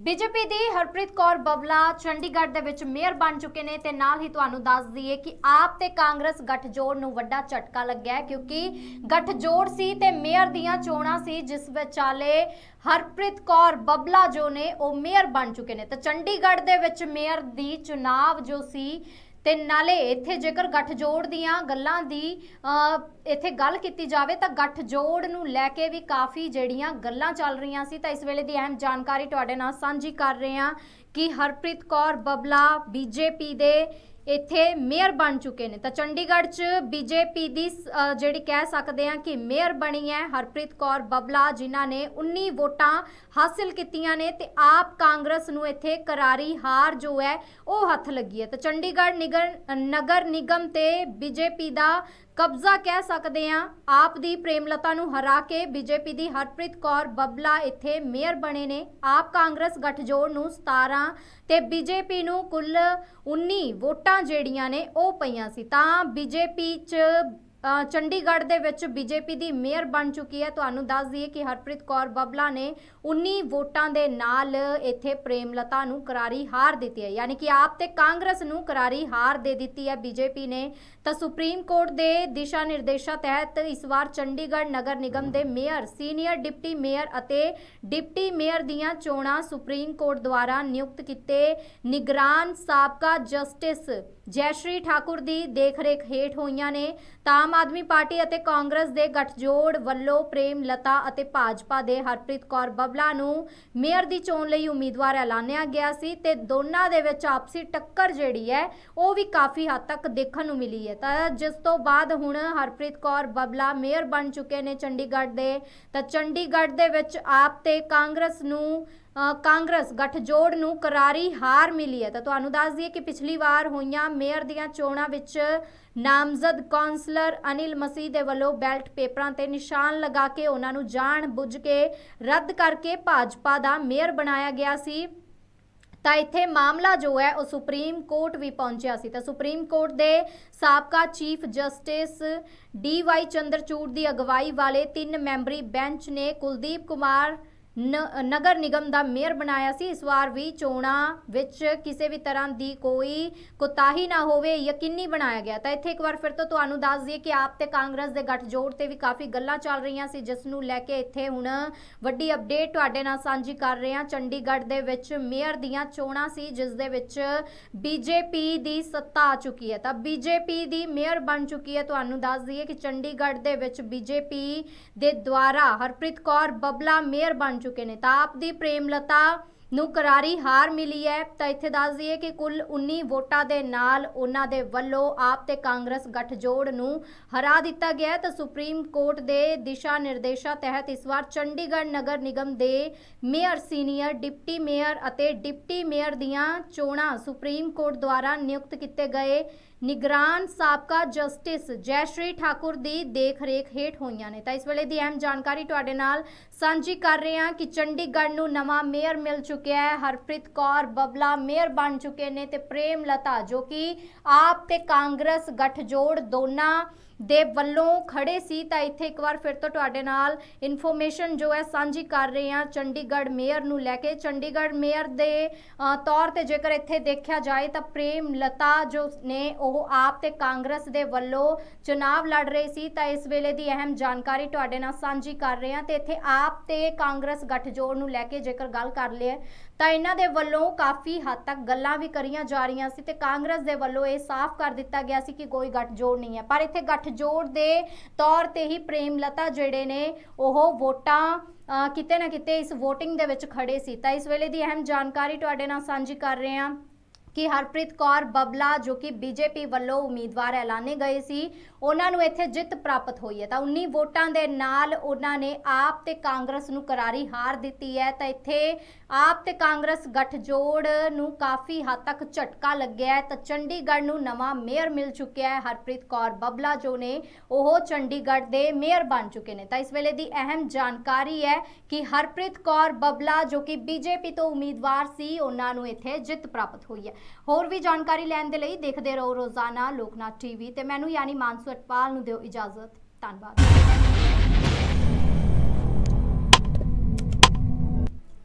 BJP ਦੀ ਹਰਪ੍ਰੀਤ ਕੌਰ ਬਬਲਾ ਚੰਡੀਗੜ੍ਹ ਦੇ ਵਿੱਚ ਮੇਅਰ ਬਣ ਚੁੱਕੇ ਨੇ ਤੇ ਨਾਲ ਹੀ ਤੁਹਾਨੂੰ ਦੱਸ ਦਈਏ ਕਿ ਆਪ ਤੇ ਕਾਂਗਰਸ ਗੱਠਜੋੜ ਨੂੰ ਵੱਡਾ ਝਟਕਾ ਲੱਗਿਆ ਹੈ, ਕਿਉਂਕਿ ਗੱਠਜੋੜ ਸੀ ਤੇ ਮੇਅਰ ਦੀਆਂ ਚੋਣਾਂ ਸੀ, ਜਿਸ ਵਿਚਾਲੇ ਹਰਪ੍ਰੀਤ ਕੌਰ ਬਬਲਾ ਜੋ ਨੇ, ਉਹ ਮੇਅਰ ਬਣ ਚੁੱਕੇ ਨੇ। ਤੇ ਚੰਡੀਗੜ੍ਹ ਦੇ ਵਿੱਚ ਮੇਅਰ ਦੀ ਚੁਣਾਵ ਜੋ ਸੀ ਤੇ ਨਾਲੇ ਇੱਥੇ ਜੇਕਰ ਗੱਠਜੋੜ ਦੀਆਂ ਗੱਲਾਂ ਦੀ ਇੱਥੇ ਗੱਲ ਕੀਤੀ ਜਾਵੇ ਤਾਂ ਗੱਠਜੋੜ ਨੂੰ ਲੈ ਕੇ ਵੀ ਕਾਫੀ ਜਿਹੜੀਆਂ ਗੱਲਾਂ ਚੱਲ ਰਹੀਆਂ ਸੀ। ਤਾਂ ਇਸ ਵੇਲੇ ਦੀ ਅਹਿਮ ਜਾਣਕਾਰੀ ਤੁਹਾਡੇ ਨਾਲ ਸਾਂਝੀ ਕਰ ਰਹੇ ਹਾਂ ਕਿ ਹਰਪ੍ਰੀਤ ਕੌਰ ਬਬਲਾ ਬੀਜੇਪੀ ਦੇ ਇੱਥੇ ਮੇਅਰ ਬਣ ਚੁੱਕੇ ਨੇ। ਤਾਂ ਚੰਡੀਗੜ੍ਹ 'ਚ ਬੀਜੇਪੀ ਦੀ ਅ, ਜਿਹੜੀ ਕਹਿ ਸਕਦੇ ਹਾਂ ਕਿ ਮੇਅਰ ਬਣੀ ਹੈ ਹਰਪ੍ਰੀਤ ਕੌਰ ਬਬਲਾ ਜਿਨ੍ਹਾਂ ਨੇ 19 ਵੋਟਾਂ ਹਾਸਿਲ ਕੀਤੀਆਂ ਨੇ ਤੇ ਆਪ ਕਾਂਗਰਸ ਨੂੰ ਇੱਥੇ ਕਰਾਰੀ ਹਾਰ ਜੋ ਹੈ ਉਹ ਹੱਥ ਲੱਗੀ ਹੈ। ਤਾਂ ਚੰਡੀਗੜ੍ਹ ਨਿਗਰ ਨਗਰ ਨਿਗਮ ਤੇ ਬੀਜੇਪੀ ਦਾ ਕਬਜ਼ਾ ਕਹਿ ਸਕਦੇ ਹਾਂ, ਆਪ ਦੀ ਪ੍ਰੇਮਲਤਾ ਨੂੰ ਹਰਾ ਕੇ ਬੀਜੇਪੀ ਦੀ ਹਰਪ੍ਰੀਤ ਕੌਰ ਬੱਬਲਾ ਇੱਥੇ ਮੇਅਰ ਬਣੇ ਨੇ। ਆਪ ਕਾਂਗਰਸ ਗੱਠਜੋੜ ਨੂੰ 17 ਤੇ ਬੀਜੇਪੀ ਨੂੰ ਕੁੱਲ 19 ਵੋਟਾਂ ਜਿਹੜੀਆਂ ਨੇ ਉਹ ਪਈਆਂ ਸੀ। ਤਾਂ ਬੀਜੇਪੀ 'ਚ ਚੰਡੀਗੜ੍ਹ ਦੇ ਵਿੱਚ ਬੀਜੇਪੀ ਦੀ ਮੇਅਰ ਬਣ ਚੁੱਕੀ ਹੈ। ਤੁਹਾਨੂੰ ਦੱਸ ਦਈਏ ਕਿ ਹਰਪ੍ਰੀਤ ਕੌਰ ਬਬਲਾ ਨੇ 19 ਵੋਟਾਂ ਦੇ ਨਾਲ ਇੱਥੇ ਪ੍ਰੇਮਲਤਾ ਨੂੰ ਕਰਾਰੀ ਹਾਰ ਦਿੱਤੀ ਹੈ। ਯਾਨੀ ਕਿ ਆਪ ਤੇ ਕਾਂਗਰਸ ਨੂੰ ਕਰਾਰੀ ਹਾਰ ਦੇ ਦਿੱਤੀ ਹੈ ਬੀਜੇਪੀ ਨੇ। ਤਾਂ ਸੁਪਰੀਮ ਕੋਰਟ ਦੇ ਦਿਸ਼ਾ ਨਿਰਦੇਸ਼ਾਂ ਤਹਿਤ ਇਸ ਵਾਰ ਚੰਡੀਗੜ੍ਹ ਨਗਰ ਨਿਗਮ ਦੇ ਮੇਅਰ, ਸੀਨੀਅਰ ਡਿਪਟੀ ਮੇਅਰ ਅਤੇ ਡਿਪਟੀ ਮੇਅਰ ਦੀਆਂ ਚੋਣਾਂ ਸੁਪਰੀਮ ਕੋਰਟ ਦੁਆਰਾ ਨਿਯੁਕਤ ਕੀਤੇ। ਨਿਗਰਾਨ ਸਾਬਕਾ ਜਸਟਿਸ ਜੈਸ਼ਰੀ ਠਾਕੁਰ ਦੀ ਦੇਖਰੇਖ ਹੇਠ ਹੋਈਆਂ ਨੇ। ਤਾਂ ਆਦਮੀ ਪਾਰਟੀ ਅਤੇ ਕਾਂਗਰਸ ਦੇ ਗੱਠਜੋੜ ਵੱਲੋਂ ਪ੍ਰੇਮ, ਲਤਾ ਅਤੇ ਭਾਜਪਾ ਦੇ ਹਰਪ੍ਰੀਤ ਕੌਰ ਬਬਲਾ ਨੂੰ ਮੇਅਰ ਦੀ ਚੋਣ ਲਈ ਉਮੀਦਵਾਰ ਐਲਾਨਿਆ ਗਿਆ ਸੀ ਤੇ ਦੋਨਾਂ ਦੇ ਵਿੱਚ ਆਪਸੀ ਟੱਕਰ ਜਿਹੜੀ ਹੈ, ਉਹ ਵੀ ਕਾਫੀ ਹੱਦ ਤੱਕ ਦੇਖਣ ਨੂੰ ਮਿਲੀ ਹੈ। ਤਾਂ ਜਿਸ ਤੋਂ ਬਾਅਦ ਹੁਣ ਹਰਪ੍ਰੀਤ ਕੌਰ ਬਬਲਾ ਮੇਅਰ ਬਣ ਚੁੱਕੇ ਨੇ ਚੰਡੀਗੜ੍ਹ ਦੇ, ਤਾਂ ਚੰਡੀਗੜ੍ਹ ਦੇ ਵਿੱਚ ਆਪ ਤੇ ਕਾਂਗਰਸ ਨੂੰ ਕਾਂਗਰਸ ਗੱਠਜੋੜ ਨੂੰ ਕਰਾਰੀ ਹਾਰ ਮਿਲੀ ਹੈ। ਤਾਂ ਤੁਹਾਨੂੰ ਦੱਸ ਦਈਏ ਕਿ ਪਿਛਲੀ ਵਾਰ ਹੋਈਆਂ ਮੇਅਰ ਦੀਆਂ ਚੋਣਾਂ ਵਿੱਚ ਨਾਮਜ਼ਦ ਕਾਉਂਸਲਰ ਅਨਿਲ ਮਸੀਹ ਦੇ ਵੱਲੋਂ ਬੈਲਟ ਪੇਪਰਾਂ ਤੇ ਨਿਸ਼ਾਨ ਲਗਾ ਕੇ ਉਹਨਾਂ ਨੂੰ ਜਾਣ ਬੁੱਝ ਕੇ ਰੱਦ ਕਰਕੇ ਭਾਜਪਾ ਦਾ ਮੇਅਰ ਬਣਾਇਆ ਗਿਆ ਸੀ। ਤਾਂ ਇੱਥੇ ਮਾਮਲਾ ਜੋ ਹੈ, ਉਹ ਸੁਪਰੀਮ ਕੋਰਟ ਵੀ ਪਹੁੰਚਿਆ ਸੀ। ਤਾਂ ਸੁਪਰੀਮ ਕੋਰਟ ਦੇ ਸਾਬਕਾ chief justice D Y Chandrachud ਦੀ ਅਗਵਾਈ ਵਾਲੇ ਤਿੰਨ ਮੈਂਬਰੀ ਬੈਂਚ ਨੇ ਕੁਲਦੀਪ ਕੁਮਾਰ ਨਗਰ ਨਿਗਮ ਦਾ ਮੇਅਰ ਬਣਾਇਆ ਸੀ। ਇਸ ਵਾਰ ਵੀ ਚੋਣਾਂ ਵਿੱਚ ਕਿਸੇ ਵੀ ਤਰ੍ਹਾਂ ਦੀ ਕੋਈ ਕੋਤਾਹੀ ਨਾ ਹੋਵੇ, ਯਕੀਨੀ ਬਣਾਇਆ ਗਿਆ। ਤਾਂ ਇੱਥੇ ਇੱਕ ਵਾਰ ਫਿਰ ਤੋਂ ਤੁਹਾਨੂੰ ਦੱਸ ਦਈਏ ਕਿ ਆਪ ਤੇ ਕਾਂਗਰਸ ਦੇ ਗੱਠਜੋੜ ਤੇ ਵੀ ਕਾਫੀ ਗੱਲਾਂ ਚੱਲ ਰਹੀਆਂ ਸੀ, ਜਿਸ ਨੂੰ ਲੈ ਕੇ ਇੱਥੇ ਹੁਣ ਵੱਡੀ ਅਪਡੇਟ ਤੁਹਾਡੇ ਨਾਲ ਸਾਂਝੀ ਕਰ ਰਹੇ ਹਾਂ। ਚੰਡੀਗੜ੍ਹ ਦੇ ਵਿੱਚ ਮੇਅਰ ਦੀਆਂ ਚੋਣਾਂ ਸੀ, ਜਿਸ ਦੇ ਵਿੱਚ ਬੀਜੇਪੀ ਦੀ ਸੱਤਾ ਆ ਚੁੱਕੀ ਹੈ। ਤਾਂ ਬੀਜੇਪੀ ਦੀ ਮੇਅਰ ਬਣ ਚੁੱਕੀ ਹੈ। ਤੁਹਾਨੂੰ ਦੱਸ ਦਈਏ ਕਿ ਚੰਡੀਗੜ੍ਹ ਦੇ ਵਿੱਚ ਬੀਜੇਪੀ ਦੇ ਦੁਆਰਾ ਹਰਪ੍ਰੀਤ ਕੌਰ ਬਬਲਾ ਮੇਅਰ ਬਣ ਚੁੱਕੇ ਨੇ ਤਾਂ ਆਪ ਦੀ ਪ੍ਰੇਮਲਤਾ ਨੂੰ ਕਰਾਰੀ ਹਾਰ ਮਿਲੀ ਹੈ। ਤਾਂ ਇੱਥੇ ਦੱਸ ਦਈਏ ਕਿ ਕੁੱਲ 19 ਵੋਟਾਂ ਦੇ ਨਾਲ ਉਹਨਾਂ ਦੇ ਵੱਲੋਂ ਆਪ ਤੇ ਕਾਂਗਰਸ ਗੱਠਜੋੜ ਨੂੰ ਹਰਾ ਦਿੱਤਾ ਗਿਆ ਹੈ। ਤਾਂ ਸੁਪਰੀਮ ਕੋਰਟ ਦੇ ਦਿਸ਼ਾ ਨਿਰਦੇਸ਼ਾਂ ਤਹਿਤ ਇਸ ਵਾਰ ਚੰਡੀਗੜ੍ਹ ਨਗਰ ਨਿਗਮ ਦੇ ਮੇਅਰ ਸੀਨੀਅਰ, ਡਿਪਟੀ ਮੇਅਰ ਅਤੇ ਡਿਪਟੀ ਮੇਅਰ ਦੀਆਂ ਚੋਣਾਂ ਸੁਪਰੀਮ ਕੋਰਟ ਦੁਆਰਾ ਨਿਯੁਕਤ ਕੀਤੇ ਗਏ ਨਿਗਰਾਨ ਸਾਬਕਾ ਜਸਟਿਸ ਜੈਸ਼ਰੀ ਠਾਕੁਰ ਦੀ ਦੇਖਰੇਖ ਹੇਠ ਹੋਈਆਂ ਨੇ। ਤਾਂ ਇਸ ਵੇਲੇ ਦੀ ਅਹਿਮ ਜਾਣਕਾਰੀ ਤੁਹਾਡੇ ਨਾਲ ਸਾਂਝੀ ਕਰ ਰਹੇ ਹਾਂ ਕਿ ਚੰਡੀਗੜ੍ਹ ਨੂੰ ਨਵਾਂ ਮੇਅਰ ਮਿਲ ਚੁੱਕਿਆ ਹੈ। ਹਰਪ੍ਰੀਤ ਕੌਰ ਬਬਲਾ ਮੇਅਰ ਬਣ ਚੁੱਕੇ ਨੇ ਤੇ ਪ੍ਰੇਮ ਲਤਾ, ਜੋ ਕਿ ਆਪ ਤੇ ਕਾਂਗਰਸ ਗੱਠਜੋੜ ਦੋਨਾਂ ਦੇ ਵੱਲੋਂ ਖੜੇ ਸੀ। ਤਾਂ ਇੱਥੇ ਇੱਕ ਵਾਰ ਫਿਰ ਤੋਂ ਤੁਹਾਡੇ ਨਾਲ ਇਨਫੋਰਮੇਸ਼ਨ ਜੋ ਹੈ ਸਾਂਝੀ ਕਰ ਰਹੇ ਹਾਂ। ਚੰਡੀਗੜ੍ਹ ਮੇਅਰ ਨੂੰ ਲੈ ਕੇ। ਚੰਡੀਗੜ੍ਹ ਮੇਅਰ ਦੇ ਤੌਰ ਤੇ ਜੇਕਰ ਇੱਥੇ ਦੇਖਿਆ ਜਾਏ ਤਾਂ ਪ੍ਰੇਮ ਲਤਾ ਜੋ ਨੇ ਉਹ ਆਪ ਤੇ ਕਾਂਗਰਸ ਦੇ ਵੱਲੋਂ ਚੁਣਾਵ ਲੜ ਰਹੇ ਸੀ। ਤਾਂ ਇਸ ਵੇਲੇ ਦੀ ਅਹਿਮ ਜਾਣਕਾਰੀ ਤੁਹਾਡੇ ਨਾਲ ਸਾਂਝੀ ਕਰ ਰਹੇ ਹਾਂ ਤੇ ਇੱਥੇ ਆਪ ਤੇ ਕਾਂਗਰਸ ਗੱਠਜੋੜ ਨੂੰ ਲੈ ਕੇ ਜੇਕਰ ਗੱਲ ਕਰ ਲਈਏ ਤਾਂ ਇਹਨਾਂ ਦੇ ਵੱਲੋਂ ਕਾਫੀ ਹੱਦ ਤੱਕ ਗੱਲਾਂ ਵੀ ਕਰੀਆਂ ਜਾ ਰਹੀਆਂ ਸੀ ਤੇ ਕਾਂਗਰਸ ਦੇ ਵੱਲੋਂ ਇਹ ਸਾਫ਼ ਕਰ ਦਿੱਤਾ ਗਿਆ ਸੀ ਕਿ ਕੋਈ ਗੱਠਜੋੜ ਨਹੀਂ ਹੈ। ਪਰ ਇੱਥੇ ਗੱਠਜੋੜ ਦੇ ਤੌਰ ਤੇ ਹੀ ਪ੍ਰੇਮਲਤਾ ਜਿਹੜੇ ਨੇ, ਉਹ ਵੋਟਾਂ ਕਿਤੇ ਨਾ ਕਿਤੇ ਇਸ VOTING ਦੇ ਵਿੱਚ ਖੜੇ ਸੀ। ਤਾਂ ਇਸ ਵੇਲੇ ਦੀ ਅਹਿਮ ਜਾਣਕਾਰੀ ਤੁਹਾਡੇ ਨਾਲ ਸਾਂਝੀ ਕਰ ਰਹੇ ਹਾਂ ਕਿ ਹਰਪ੍ਰੀਤ ਕੌਰ ਬਬਲਾ, ਜੋ ਕਿ ਬੀਜੇਪੀ ਵੱਲੋਂ ਉਮੀਦਵਾਰ ਐਲਾਨੇ ਗਏ ਸੀ, ਉਹਨਾਂ ਨੂੰ ਇੱਥੇ ਜਿੱਤ ਪ੍ਰਾਪਤ ਹੋਈ ਹੈ। ਤਾਂ 19 ਵੋਟਾਂ ਦੇ ਨਾਲ ਉਹਨਾਂ ਨੇ ਆਪ ਤੇ ਕਾਂਗਰਸ ਨੂੰ ਕਰਾਰੀ ਹਾਰ ਦਿੱਤੀ ਹੈ। ਤਾਂ ਇੱਥੇ ਆਪ ਤੇ ਕਾਂਗਰਸ ਗੱਠਜੋੜ ਨੂੰ ਕਾਫੀ ਹੱਦ ਤੱਕ ਝਟਕਾ ਲੱਗਿਆ ਹੈ। ਤਾਂ ਚੰਡੀਗੜ੍ਹ ਨੂੰ ਨਵਾਂ ਮੇਅਰ ਮਿਲ ਚੁੱਕਿਆ ਹੈ। ਹਰਪ੍ਰੀਤ ਕੌਰ ਬੱਬਲਾ ਜੋ ਨੇ, ਉਹ ਚੰਡੀਗੜ੍ਹ ਦੇ ਮੇਅਰ ਬਣ ਚੁੱਕੇ ਨੇ। ਤਾਂ ਇਸ ਵੇਲੇ ਦੀ ਅਹਿਮ ਜਾਣਕਾਰੀ ਹੈ ਕਿ ਹਰਪ੍ਰੀਤ ਕੌਰ ਬਬਲਾ ਜੋ ਕਿ ਬੀਜੇਪੀ ਤੋਂ ਉਮੀਦਵਾਰ ਸੀ, ਉਹਨਾਂ ਨੂੰ ਇੱਥੇ ਜਿੱਤ ਪ੍ਰਾਪਤ ਹੋਈ ਹੈ। ਹੋਰ ਵੀ ਜਾਣਕਾਰੀ ਲੈਣ ਦੇ ਲਈ ਦੇਖਦੇ ਰਹੋ ਰੋਜ਼ਾਨਾ ਲੋਕਨਾਥ ਟੀਵੀ ਤੇ। ਮੈਨੂੰ ਯਾਨੀ ਮਾਨਸੂ ਅਟਪਾਲ ਨੂੰ ਦਿਓ ਇਜਾਜ਼ਤ। ਧੰਨਵਾਦ।